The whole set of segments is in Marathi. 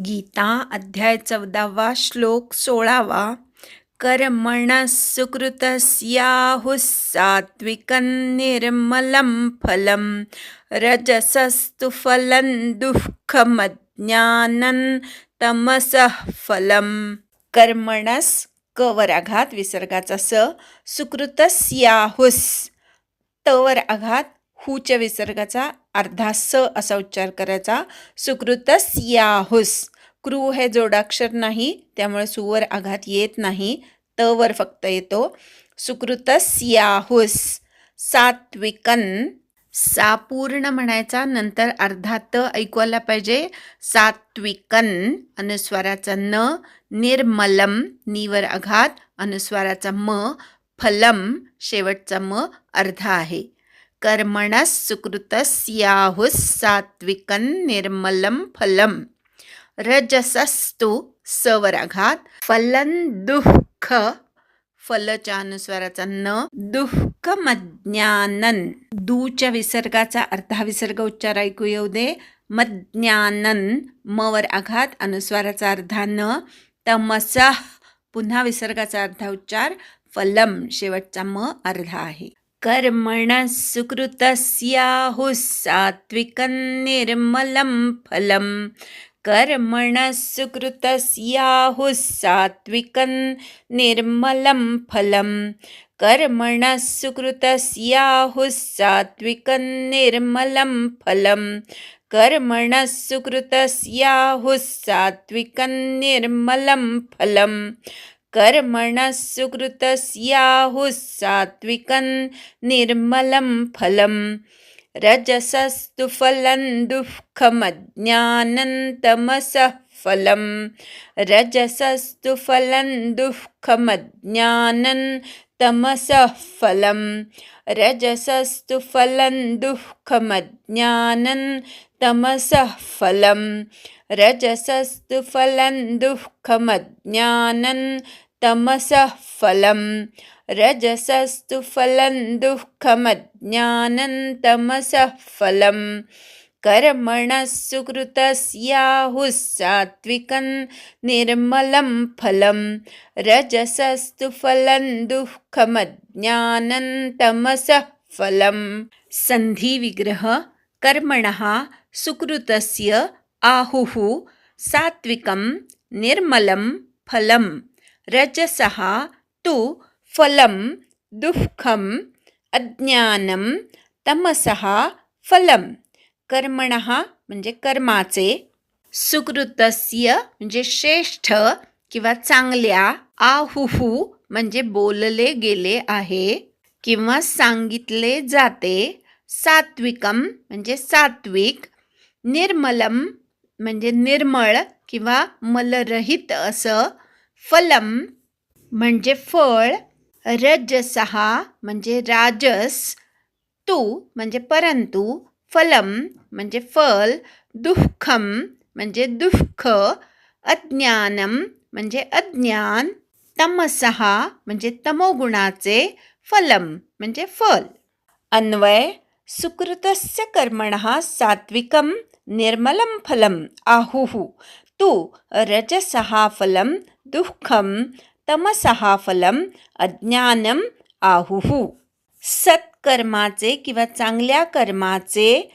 गीता अध्याय चौदावा श्लोक सोळावा. कर्मण सुकृतस्याहुः सात्विकं निर्मलं फलं रजसस्तु फलं दुःखमज्ञानं तमसः फलं. कर्मणस कवर आघात विसर्गाचा स सुकृतस्याहुस तवर आघात हूच्या विसर्गाचा अर्धा स असा उच्चार करायचा. सुकृतस याहुस क्रू हे जोडाक्षर नाही त्यामुळे सुवर आघात येत नाही तवर फक्त येतो. सुकृतस याहुस सात्विकन. सा पूर्ण म्हणायचा नंतर अर्धा त ऐकवायला पाहिजे. सात्विकन अनुस्वाराचा न. निर्मलम नीवर आघात अनुस्वाराचा म. फलम शेवटचा म अर्धा आहे. कर्मणः सुकृतस्याहुः सात्विकं निर्मलं फलं रजसस्तु सवराघात फलन दुःख। फलच्या अनुस्वाराचा न दुःखमज्ञानन। दूच्या विसर्गाचा अर्धा विसर्ग उच्चार ऐकू येऊ दे। मज्ञानन मवर आघात अनुस्वाराचा अर्धा न। तमसः पुन्हा विसर्गाचा अर्धा उच्चार फलम। शेवटचा म अर्धा आहे। कर्मणः सुकृतस्याहुः सात्विकं निर्मलं फलं कर्मणः सुकृतस्याहुः सात्विकं निर्मलं फलं कर्मणः सुकृतस्याहुः सात्विकं निर्मलं फलं कर्मणः सुकृतस्याहुः सात्विकं निर्मलं फलं कर्मणः सुकृतस्याहुः सात्विकं निर्मलं फलं रजसस्तु फलं दुःखमज्ञानन्तमसः फलं रजसस्तु फलं दुःखमज्ञानं तमसः फलं रजसस्तु फलं दुःखमज्ञानं तमसः फलं रजसस्तु फलं दुःखमज्ञानं तमसः फलं रजसस्तु फलं दुःखमज्ञानन्तमसः फलं कर्मणः सुकृतस्याहुः सात्विकं निर्मलं फलं रजसस्तु फलं दुःखमज्ञानन्तमसः फलं सन्धिविग्रह कर्मणः सुकृतस्य आहुः सात्विकं निर्मलं फलम्। रजसः तु फलं दुःखम् अज्ञानं तमसः फलं कर्मणः म्हणजे कर्माचे सुकृतस्य म्हणजे श्रेष्ठ किंवा चांगल्या आहुहू म्हणजे बोलले गेले आहे किंवा सांगितले जाते सात्विकम म्हणजे सात्विक निर्मलम म्हणजे निर्मळ किंवा मलरहित असं फलम म्हणजे फळ रजसहा म्हणजे राजस तू म्हणजे परंतु फलम म्हणजे फल दुःखम म्हणजे दुःख अज्ञानम म्हणजे अज्ञान तमसहा म्हणजे तमोगुणाचे फलम म्हणजे फल. अन्वय सुकृतस्य कर्मणः सात्विकं निर्मलं फलम् आहुः तु रजसः फलं दुःखं तमसः फलम अज्ञानम आहुः. सत्कर्माचे किंवा चांगल्या कर्माचे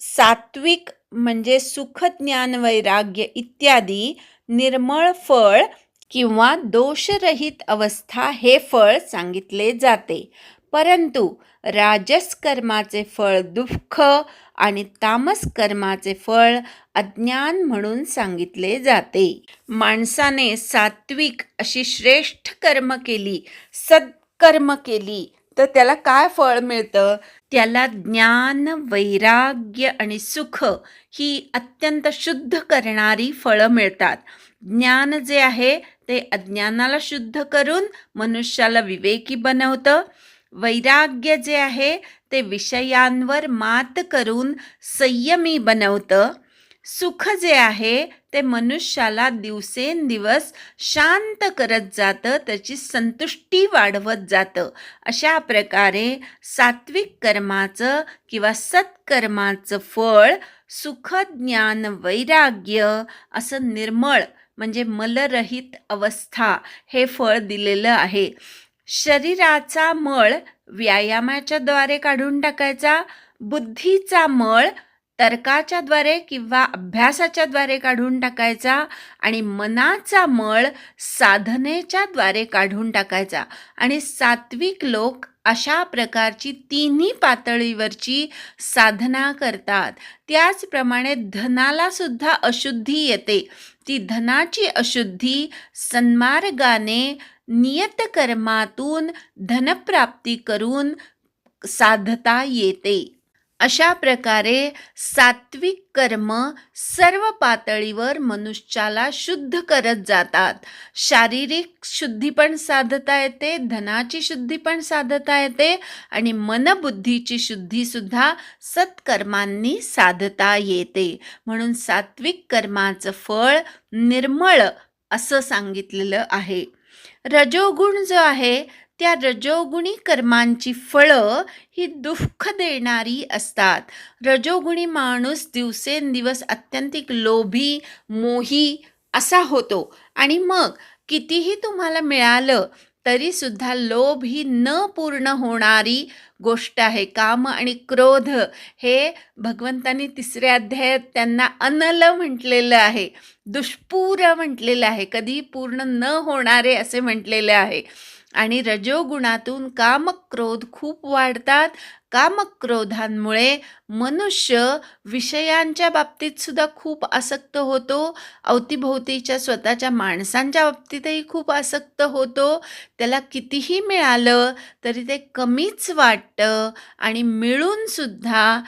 सात्विक म्हणजे सुखज्ञान वैराग्य इत्यादी निर्मळ फळ किंवा दोषरहित अवस्था हे फळ सांगितले जाते. परंतु राजसकर्माचे फळ दुःख आणि तामस कर्माचे फळ अज्ञान म्हणून सांगितले जाते. माणसाने सात्विक अशी श्रेष्ठ कर्म केली सत्कर्म केली तर त्याला काय फळ मिळतं? त्याला ज्ञान वैराग्य आणि सुख ही अत्यंत शुद्ध करणारी फळं मिळतात. ज्ञान जे आहे ते अज्ञानाला शुद्ध करून मनुष्याला विवेकी बनवतं. वैराग्य जे आहे ते विषयांवर मात करून संयमी बनवतं. सुख जे आहे ते मनुष्याला दिवसेंदिवस शांत करत जातं त्याची संतुष्टी वाढवत जातं. अशा प्रकारे सात्विक कर्माचं किंवा सत्कर्माचं फळ सुख ज्ञान वैराग्य असं निर्मळ म्हणजे मलरहित अवस्था हे फळ दिलेलं आहे. शरीराचा मळ व्यायामाच्या द्वारे काढून टाकायचा बुद्धीचा मळ तर्काच्या द्वारे किंवा अभ्यासाच्या द्वारे काढून टाकायचा आणि मनाचा मळ साधनेच्या द्वारे काढून टाकायचा. आणि सात्विक लोक अशा प्रकारची तिन्ही पातळीवरची साधना करतात. त्याचप्रमाणे धनाला सुद्धा अशुद्धी येते. ती धनाची अशुद्धी सन्मार्गाने नियतकर्मातून धनप्राप्ती करून साधता येते. अशा प्रकारे सात्विक कर्म सर्व पातळीवर मनुष्याला शुद्ध करत जातात. शारीरिक शुद्धी पण साधता येते धनाची शुद्धी पण साधता येते आणि मनबुद्धीची शुद्धीसुद्धा सत्कर्मांनी साधता येते. म्हणून सात्विक कर्माचं फळ निर्मळ असं सांगितलेलं आहे. रजोगुण जो आहे त्या रजोगुणी कर्मांची फळं ही दुःख देणारी असतात. रजोगुणी माणूस दिवसेंदिवस अत्यंतिक लोभी मोही असा होतो. आणि मग कितीही तुम्हाला मिळालं तरी सुद्धा लोभ ही न पूर्ण होणारी गोष्ट आहे. काम आणि क्रोध हे भगवंतांनी तिसऱ्या अध्यायात त्यांना अनल म्हटलेलं आहे. दुष्पूर म्हटलेलं आहे. कधी पूर्ण न होणारे असे म्हटलेले आहे. आणि रजोगुणातून काम क्रोध खूप वाढतात. कामक्रोधांमुळे मनुष्य विषयांच्या बाबतीत सुद्धा खूप आसक्त होतो. अवतीभोवतीच्या स्वतःच्या माणसांच्या बाबतीतही खूप आसक्त होतो. त्याला कितीही मिळालं तरी ते कमीच वाटतं आणि मिळूनसुद्धा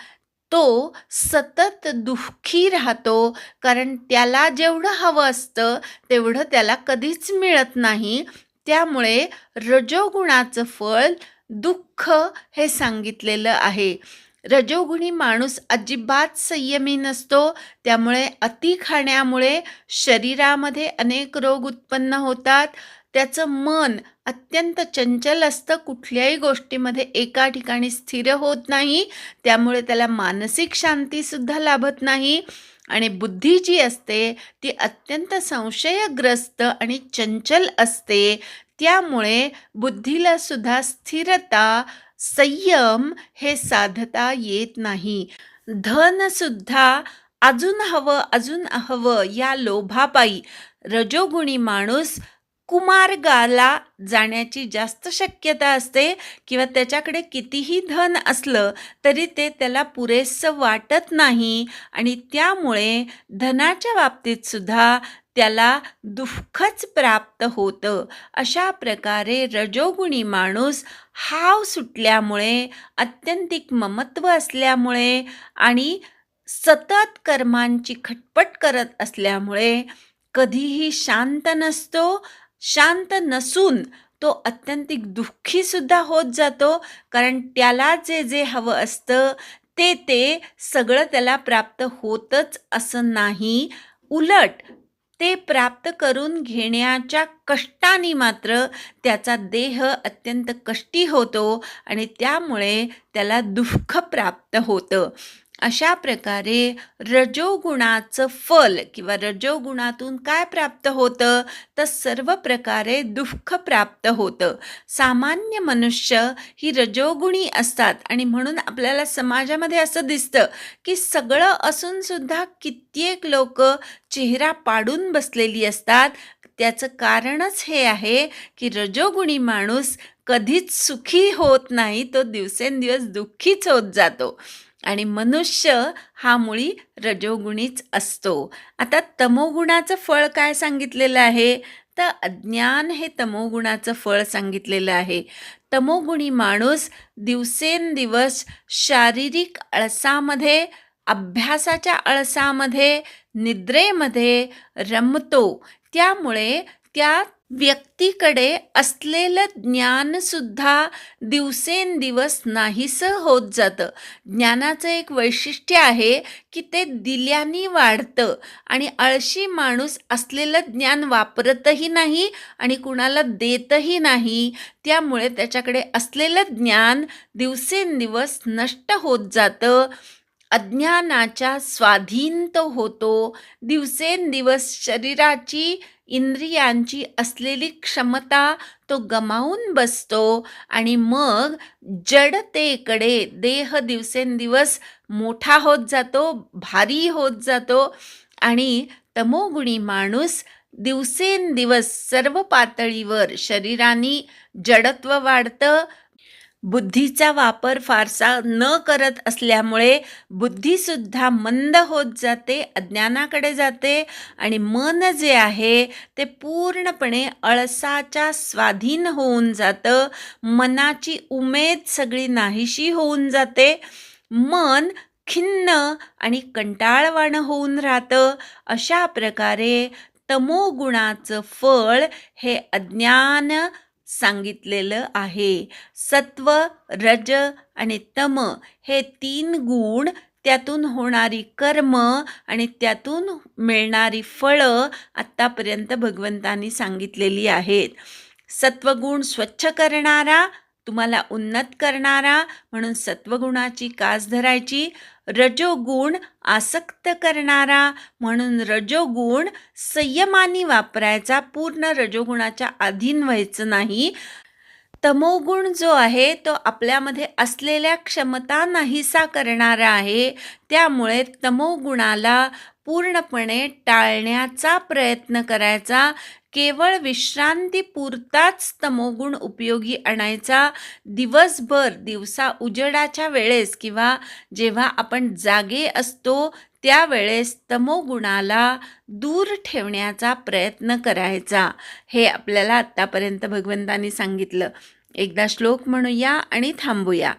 तो सतत दुःखी राहतो. कारण त्याला जेवढं हवं असतं तेवढं त्याला कधीच मिळत नाही. त्यामुळे रजोगुणाचं फळ दुःख हे सांगितलेलं आहे. रजोगुणी माणूस अजिबात संयमी नसतो. त्यामुळे अति खाण्यामुळे शरीरामध्ये अनेक रोग उत्पन्न होतात. त्याचं मन अत्यंत चंचल असतं. कुठल्याही गोष्टीमध्ये एका ठिकाणी स्थिर होत नाही. त्यामुळे त्याला मानसिक शांतीसुद्धा लाभत नाही. आणि बुद्धी जी असते ती अत्यंत संशयग्रस्त आणि चंचल असते. त्यामुळे बुद्धीला सुद्धा स्थिरता संयम हे साधता येत नाही. धन सुद्धा अजून हवं अजून हवं या लोभापायी रजोगुणी माणूस कुमार्गाला जाण्याची जास्त शक्यता असते किंवा त्याच्याकडे कितीही धन असलं तरी ते त्याला पुरेसं वाटत नाही आणि त्यामुळे धनाच्या बाबतीत सुद्धा त्याला दुःखच प्राप्त होतं. अशा प्रकारे रजोगुणी माणूस हाव सुटल्यामुळे अत्यंतिक ममत्व असल्यामुळे आणि सतत कर्मांची खटपट करत असल्यामुळे कधीही शांत नसतो शांत नसून तो अत्यंतिक दुःखी सुद्धा होत जातो कारण त्याला जे जे हवं असतं ते ते सगळं त्याला प्राप्त होतच असं नाही. उलट ते प्राप्त करून घेण्याच्या कष्टाने मात्र त्याचा देह अत्यंत कष्टी होतो आणि त्यामुळे त्याला दुःख प्राप्त होतं. अशा प्रकारे रजोगुणाचं फल किंवा रजोगुणातून काय प्राप्त होतं? तर सर्व प्रकारे दुःख प्राप्त होतं. सामान्य मनुष्य ही रजोगुणी असतात आणि म्हणून आपल्याला समाजामध्ये असं दिसतं की सगळं असूनसुद्धा कित्येक लोक चेहरा पाडून बसलेली असतात. त्याचं कारणच हे आहे की रजोगुणी माणूस कधीच सुखी होत नाही तो दिवसेंदिवस दुःखीच होत जातो. आणि मनुष्य हा मुळी रजोगुणीच असतो. आता तमोगुणाचं फळ काय सांगितलेलं आहे? तर अज्ञान हे तमोगुणाचं फळ सांगितलेलं आहे. तमोगुणी माणूस दिवसेंदिवस शारीरिक आळसामध्ये अभ्यासाच्या आळसामध्ये निद्रेमध्ये रमतो. त्यामुळे त्या व्यक्तीकडे असलेलं ज्ञानसुद्धा दिवसेंदिवस नाहीसं होत जातं. ज्ञानाचं एक वैशिष्ट्य आहे की ते दिल्याने वाढतं आणि आळशी माणूस असलेलं ज्ञान वापरतही नाही आणि कुणाला देतही नाही. त्यामुळे त्याच्याकडे असलेलं ज्ञान दिवसेंदिवस नष्ट होत जातं. अज्ञानाच्या स्वाधीन तो होतो. दिवसेंदिवस शरीराची इंद्रियांची असलेली क्षमता तो गमावून बसतो आणि मग जडतेकडे देह दिवसेंदिवस मोठा होत जातो भारी होत जातो आणि तमोगुणी माणूस दिवसेंदिवस सर्व पातळीवर शरीराने जडत्व वाढतं बुद्धीचा वापर फारसा न करत असल्यामुळे बुद्धीसुद्धा मंद होत जाते अज्ञानाकडे जाते आणि मन जे आहे ते पूर्णपणे अळसाच्या स्वाधीन होऊन जातं. मनाची उमेद सगळी नाहीशी होऊन जाते. मन खिन्न आणि कंटाळवाणं होऊन राहतं. अशा प्रकारे तमोगुणाचं फळ हे अज्ञान सांगितलेलं आहे. सत्व रज आणि तम हे तीन गुण त्यातून होणारी कर्म आणि त्यातून मिळणारी फळं आत्तापर्यंत भगवंतांनी सांगितलेली आहेत. सत्वगुण स्वच्छ करणारा तुम्हाला उन्नत करणारा म्हणून सत्वगुणाची कास धरायची रजोगुण आसक्त करणारा म्हणून रजोगुण संयमाने वापरायचा पूर्ण रजोगुणाच्या अधीन व्हायचं नाही. तमोगुण जो आहे तो आपल्यामध्ये असलेल्या क्षमता नाहीसा करणारा आहे. त्यामुळे तमोगुणाला पूर्णपणे टाळण्याचा प्रयत्न करायचा. केवळ विश्रांतीपुरताच तमोगुण उपयोगी आणायचा दिवसभर दिवसा उजेडाच्या वेळेस किंवा जेव्हा आपण जागे असतो त्यावेळेस तमोगुणाला दूर ठेवण्याचा प्रयत्न करायचा. हे आपल्याला आत्तापर्यंत भगवंतांनी सांगितलं. एकदा श्लोक म्हणूया आणि थांबूया.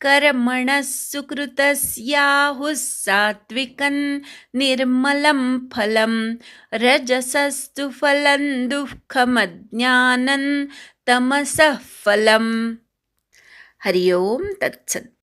कर्मणः सुकृतस्याहुः सात्विकं निर्मलं फलं रजसस्तु फलं दुःखमज्ञानं तमसः फलम् हरि ओं तत्सत्।